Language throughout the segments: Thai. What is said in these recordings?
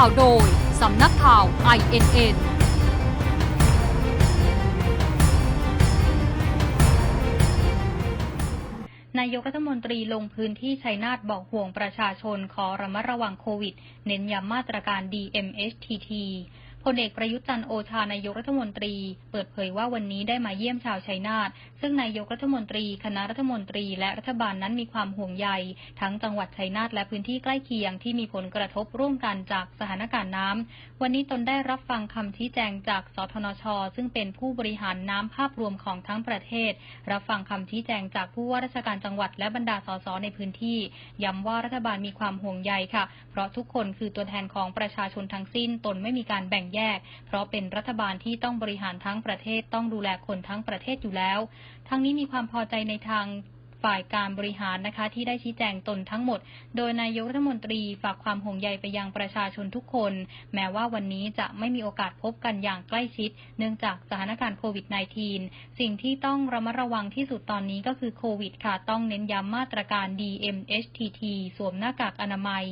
ข่าวโดย สำนักข่าว INN นายกรัฐมนตรีลงพื้นที่ชัยนาทบอกห่วงประชาชนขอระมัดระวังโควิด เน้นย้ำมาตรการ DMHTT ลเอกประยุทธ์จันทร์โอชานายกรัฐมนตรี เปิดเผยว่าวันนี้ได้มาเยี่ยมชาวชัยนาทซึ่งนายกรัฐมนตรี คณะรัฐมนตรี และรัฐบาลนั้นมีความห่วงใย ทั้งจังหวัดชัยนาทและพื้นที่ใกล้เคียงที่มีผลกระทบร่วมกันจากสถานการณ์น้ำวันนี้ตนได้รับฟังคำชี้แจงจากสทนช ซึ่งเป็นผู้บริหารน้ำภาพรวมของทั้งประเทศ รับฟังคำชี้แจงจากผู้ว่าราชการจังหวัดและบรรดาสสในพื้นที่ย้ำว่ารัฐบาลมีความห่วงใยค่ะ เพราะทุกคนคือตัวแทนของประชาชนทั้งสิ้นตนไม่มีการแบ่งแยก เพราะเป็นรัฐบาลที่ต้องบริหารทั้งประเทศต้องดูแลคนทั้งประเทศอยู่แล้ว ทั้งนี้มีความพอใจในทางฝ่ายการบริหารนะคะที่ได้ชี้แจงตนทั้งหมด โดยนายกรัฐมนตรีฝากความห่วงใยไปยังประชาชนทุกคน แม้ว่าวันนี้จะไม่มีโอกาสพบกันอย่างใกล้ชิด เนื่องจากสถานการณ์โควิด -19 สิ่งที่ต้องระมัดระวังที่สุดตอนนี้ก็คือโควิดค่ะต้องเน้นย้ำมาตรการ DMHTT สวมหน้ากากอนามัย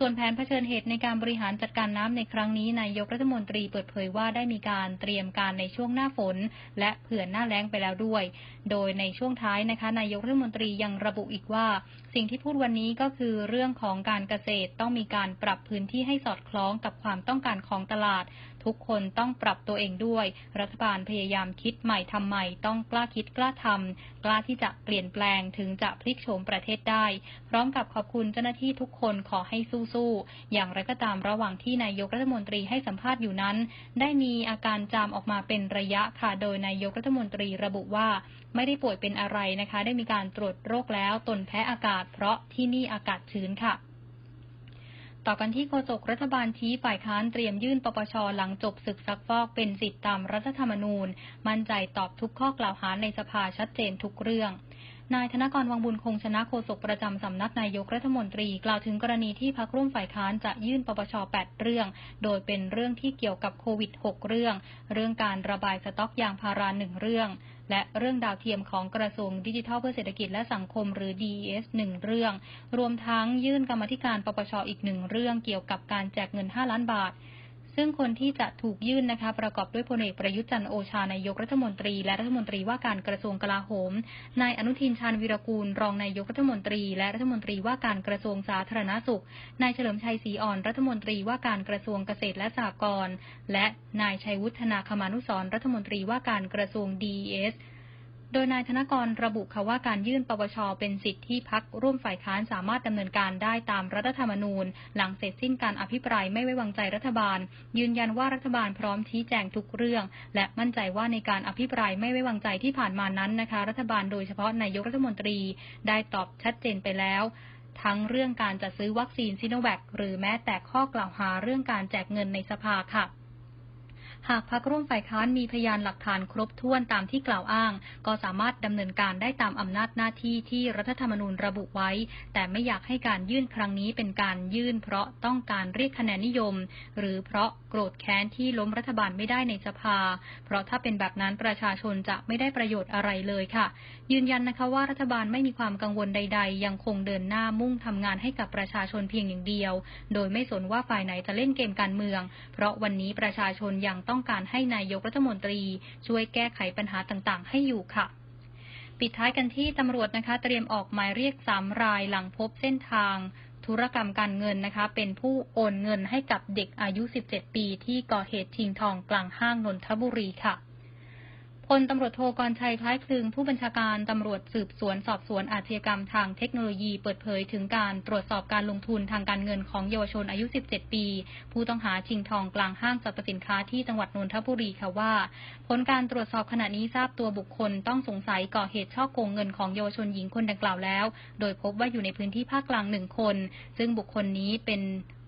ส่วนแผนเผชิญเหตุในการบริหารจัดการน้ำในครั้งนี้นายกรัฐมนตรีเปิดเผยว่าได้มีการเตรียมการในช่วงหน้าฝน และเผื่อหน้าแล้งไปแล้วด้วย โดยในช่วงท้ายนะคะ นายกรัฐมนตรียังระบุอีกว่า สิ่งที่พูดวันนี้ก็คือเรื่องของการเกษตรต้องมีการปรับพื้นที่ให้สอดคล้องกับความต้องการของตลาด ทุกคนต้องปรับตัวเองด้วย รัฐบาลพยายามคิดใหม่ทำใหม่ ต้องกล้าคิดกล้าทำกล้าที่จะเปลี่ยนแปลงถึงจะพลิกโฉมประเทศได้ พร้อมกับขอบคุณเจ้าหน้าที่ทุกคนขอให้สู้ๆ อย่างไรก็ตามระหว่างที่นายกรัฐมนตรีให้สัมภาษณ์อยู่นั้น ได้มีอาการจามออกมาเป็นระยะค่ะ โดยนายกรัฐมนตรีระบุว่าไม่ได้ป่วยเป็นอะไรนะคะ ได้มีการตรวจโรคแล้วตนแพ้อากาศ เพราะที่นี่อากาศชื้นค่ะ ต่อกันที่โฆษกรัฐบาลชี้ฝ่ายค้านเตรียมยื่นปปชหลังจบศึกซักฟอกเป็นสิทธิตามรัฐธรรมนูญ มั่นใจตอบทุกข้อกล่าวหาในสภาชัดเจนทุกเรื่อง นายธนกรวังบุญคงชนะโฆษกประจำสำนักนายกรัฐมนตรี กล่าวถึงกรณีที่พักร่วมฝ่ายค้านจะยื่นปปช 8 เรื่อง โดยเป็นเรื่องที่เกี่ยวกับโควิด 6 เรื่อง เรื่องการระบายสต็อกยางพาราหนึ่งเรื่องและเรื่องดาวเทียมของกระทรวงดิจิทัลเพื่อเศรษฐกิจและสังคมหรือ DES หนึ่งเรื่อง รวมทั้งยื่นกรรมธิการปปชอีกหนึ่งเรื่องเกี่ยวกับการแจกเงิน 5 ล้านบาท ซึ่งคนที่จะถูกยื่นนะคะประกอบด้วยพลเอกประยุทธ์จันโอชานายกรัฐมนตรี และรัฐมนตรีว่าการกระทรวงกลาโหม นายอนุทินชาญวีรกูล รองนายกรัฐมนตรี และรัฐมนตรีว่าการกระทรวงสาธารณสุข นายเฉลิมชัยศรีอ่อนรัฐมนตรีว่าการกระทรวงเกษตรและสหกรณ์และนายชัยวุฒนาคมานุสรรัฐมนตรีว่าการกระทรวง DES โดยนายธนกรระบุค่ะว่าการยื่นปปชเป็นสิทธิที่พักร่วมฝ่ายค้านสามารถดำเนินการได้ตามรัฐธรรมนูญ หลังเสร็จสิ้นการอภิปรายไม่ไว้วางใจรัฐบาล ยืนยันว่ารัฐบาลพร้อมชี้แจงทุกเรื่อง และมั่นใจว่าในการอภิปรายไม่ไว้วางใจที่ผ่านมานั้นนะคะ รัฐบาลโดยเฉพาะนายกรัฐมนตรีได้ตอบชัดเจนไปแล้วทั้งเรื่องการจัดซื้อวัคซีนซิโนแวคหรือแม้แต่ข้อกล่าวหาเรื่องการแจกเงินในสภาค่ะ หากพักร่วมฝ่ายค้านมีพยานหลักฐานครบถ้วนตามที่กล่าวอ้าง ก็สามารถดำเนินการได้ตามอำนาจหน้าที่ที่รัฐธรรมนูญระบุไว้ แต่ไม่อยากให้การยื่นครั้งนี้เป็นการยื่น เพราะต้องการเรียกคะแนนนิยม หรือเพราะโกรธแค้นที่ล้มรัฐบาลไม่ได้ในสภา เพราะถ้าเป็นแบบนั้นประชาชนจะไม่ได้ประโยชน์อะไรเลยค่ะ ยืนยันนะคะว่ารัฐบาลไม่มีความกังวลใด ๆ ยังคงเดินหน้ามุ่งทำงานให้กับประชาชนเพียงอย่างเดียว โดยไม่สนว่าฝ่ายไหนจะเล่นเกมการเมือง เพราะวันนี้ประชาชนยังต้องการให้นายกรัฐมนตรีช่วยแก้ไขปัญหาต่างๆ ให้อยู่ค่ะ ปิดท้ายกันที่ตำรวจนะคะ เตรียมออกหมายเรียกสามรายหลังพบเส้นทางธุรกรรมการเงินนะคะ เป็นผู้โอนเงินให้กับเด็กอายุ 17 ปีที่ก่อเหตุชิงทองกลางห้างนนทบุรีค่ะ พลตำรวจโทกรชัยคล้ายคลึงผู้บัญชาการตำรวจสืบสวนสอบสวนอาชญากรรมทางเทคโนโลยีเปิดเผยถึงการตรวจสอบการลงทุนทางการเงินของเยาวชนอายุ 17 ปี ผู้ต้องหาชิงทองกลางห้างสรรพสินค้าที่จังหวัดนนทบุรีค่ะว่า ผลการตรวจสอบขณะนี้ทราบตัวบุคคลต้องสงสัยก่อเหตุช่อโกงเงินของเยาวชนหญิงคนดังกล่าวแล้ว โดยพบว่าอยู่ในพื้นที่ภาคกลางหนึ่งคน ซึ่งบุคคลนี้เป็น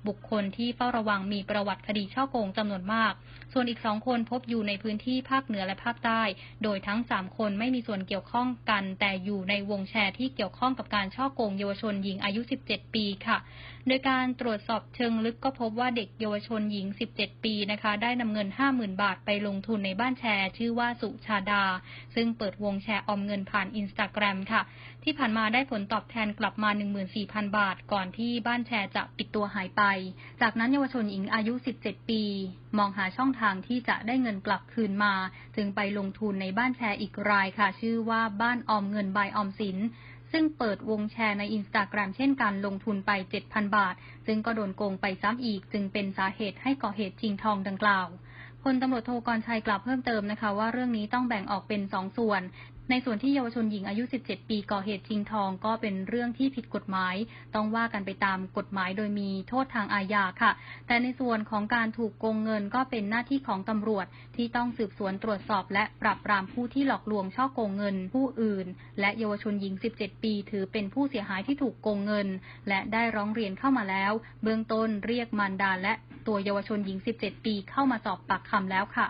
บุคคลที่เฝ้าระวังมีประวัติคดีช่อโกงจำนวนมาก ส่วนอีกสองคนพบอยู่ในพื้นที่ภาคเหนือและภาคใต้ โดยทั้งสามคนไม่มีส่วนเกี่ยวข้องกัน แต่อยู่ในวงแชร์ที่เกี่ยวข้องกับการช่อโกงเยาวชนหญิงอายุ 17 ปีค่ะ โดยการตรวจสอบเชิงลึกก็พบว่าเด็กเยาวชนหญิง 17 ปีนะคะ ได้นำเงิน 50,000 บาทไปลงทุนในบ้านแชร์ ชื่อว่าสุชาดา ซึ่งเปิดวงแชร์ออมเงินผ่านอินสตาแกรมค่ะ ที่ผ่านมาได้ผลตอบแทนกลับมา 14,000 บาท ก่อนที่บ้านแชร์จะปิดตัวหายไปจากนั้นเยาวชนหญิงอายุ 17 ปี มองหาช่องทางที่จะได้เงินกลับคืนมา จึงไปลงทุนในบ้านแชร์อีกรายค่ะ ชื่อว่าบ้านออมเงินบายออมสิน ซึ่งเปิดวงแชร์ในอินสตาแกรมเช่นกันลงทุนไป 7,000 บาท ซึ่งก็โดนโกงไปซ้ำอีก จึงเป็นสาเหตุให้ก่อเหตุชิงทองดังกล่าวพลตำรวจโทกรชัยกล่าวเพิ่มเติมนะคะว่าเรื่องนี้ต้องแบ่งออกเป็นสองส่วน ในส่วนที่เยาวชนหญิงอายุ 17 ปีก่อเหตุชิงทองก็เป็นเรื่องที่ผิดกฎหมาย ต้องว่ากันไปตามกฎหมายโดยมีโทษทางอาญาค่ะ แต่ในส่วนของการถูกโกงเงินก็เป็นหน้าที่ของตำรวจที่ต้องสืบสวนตรวจสอบ และปราบปรามผู้ที่หลอกลวงช่อโกงเงินผู้อื่น และเยาวชนหญิง 17 ปี ถือเป็นผู้เสียหายที่ถูกโกงเงิน และได้ร้องเรียนเข้ามาแล้ว เบื้องต้นเรียกมารดาและตัวเยาวชนหญิง 17 ปีเข้ามาสอบปากคำแล้วค่ะ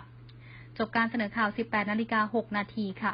จบการเสนอข่าว 18 นาฬิกา 6 นาทีค่ะ